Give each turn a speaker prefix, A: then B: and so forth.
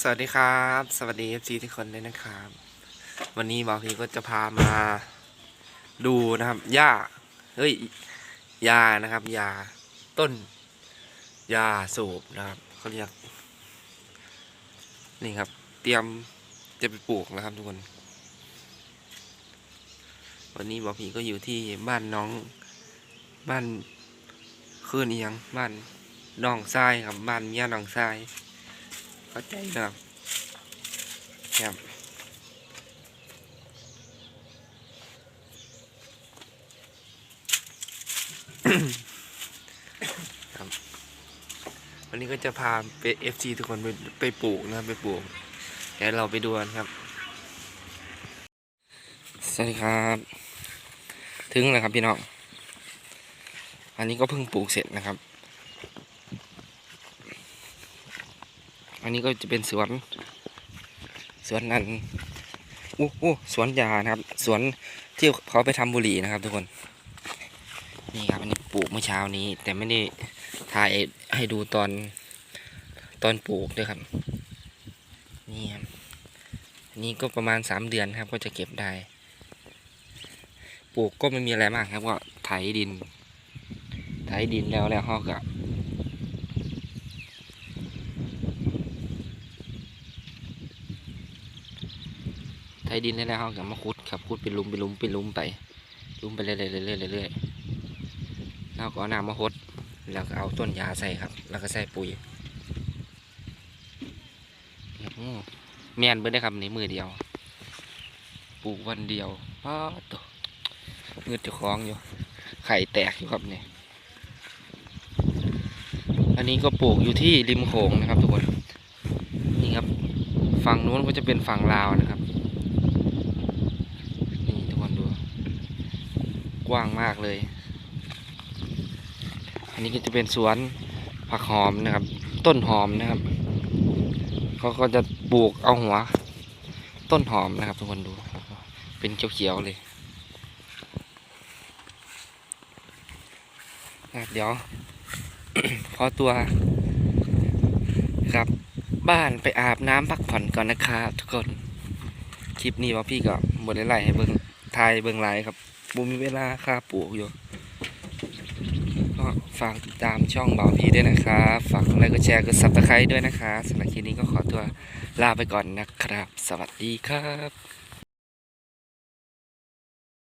A: สวัสดีครับ สวัสดีเอฟซีทุกคนด้วยนะครับ วันนี้บอพีก็จะพามาดูนะครับหญ้าเฮ้ยยานะครับยาต้นยาสูบนะครับเขาเรียกนี่ครับ เตรียมจะไปปลูกนะครับทุกคน วันนี้บอพีก็อยู่ที่บ้านน้องบ้านคืนเอียงบ้านน้องทรายครับบ้านเมียน้องทราย เข้าใจนะครับครับครับ วันนี้ก็จะพาไปเอฟซีทุกคนไปไปปลูกนะครับ ไปปลูกเดี๋ยวเราไปดูกันครับ สวัสดีครับ ถึงแล้วครับพี่น้อง อันนี้ก็เพิ่งปลูกเสร็จนะครับ อันนี้ก็จะเป็นสวน สวนนั้นอู้อู้สวนยานะครับ สวนที่เขาไปทำบุหรี่นะครับ ทุกคน นี่ครับอันนี้ปลูกเมื่อเช้านี้ แต่ไม่ได้ถ่ายให้ดูตอนตอนปลูกด้วยครับ นี่ครับอันนี้ก็ประมาณสามเดือนครับ ก็จะเก็บได้ ปลูกก็ไม่มีอะไรมากครับ ก็ไถดิน ไถดินแล้วแล้วเขาก็ ไถดินได้แล้วเขาก็มาขุดครับขุดเป็นลุมเป็นลุมเป็นลุมไปลุมไปเรื่อยๆเรื่อยๆเรื่อยๆแล้วก็เอาน้ำมาหดแล้วก็เอาต้นยาใส่ครับ แล้วก็ใส่ปุ๋ยครับแมนเบิ่ได้ครับในมือเดียว ปลูกวันเดียวป้าตัวเงือดจะคล้องอยู่ ไข่แตกอยู่ครับเนี่ยอันนี้ก็ปลูกอยู่ที่ริมโขงนะครับทุกคน นี่ครับ ฝั่งนู้นก็จะเป็นฝั่งลาวนะครับ นี่ทุกคนดู ก ว้างมากเลย อันนี้ก็จะเป็นสวนผักหอมนะครับ ต้นหอมนะครับเขาก็จะปลูกเอาหัว ต้นหอมนะครับ ทุกคนดู เป็นเขียวๆเลยนะเดี๋ยว ขอตัว ครับ บ้านไปอาบน้ำพักผ่อนก่อนนะครับทุกคน คลิปนี้ว่าพี่ก็หมดไล่ให้เบิ่งทายเบิ่งไลครับ บูมีเวลาค่าปลูกอยู่ก็ฝากติดตามช่องเบาพีด้วยนะครับ ฝากกดไลค์กดแชร์กดซับสไครต์ด้วยนะคะสำหรับคลิปนี้ก็ขอตัวลาไปก่อนนะครับ สวัสดีครับ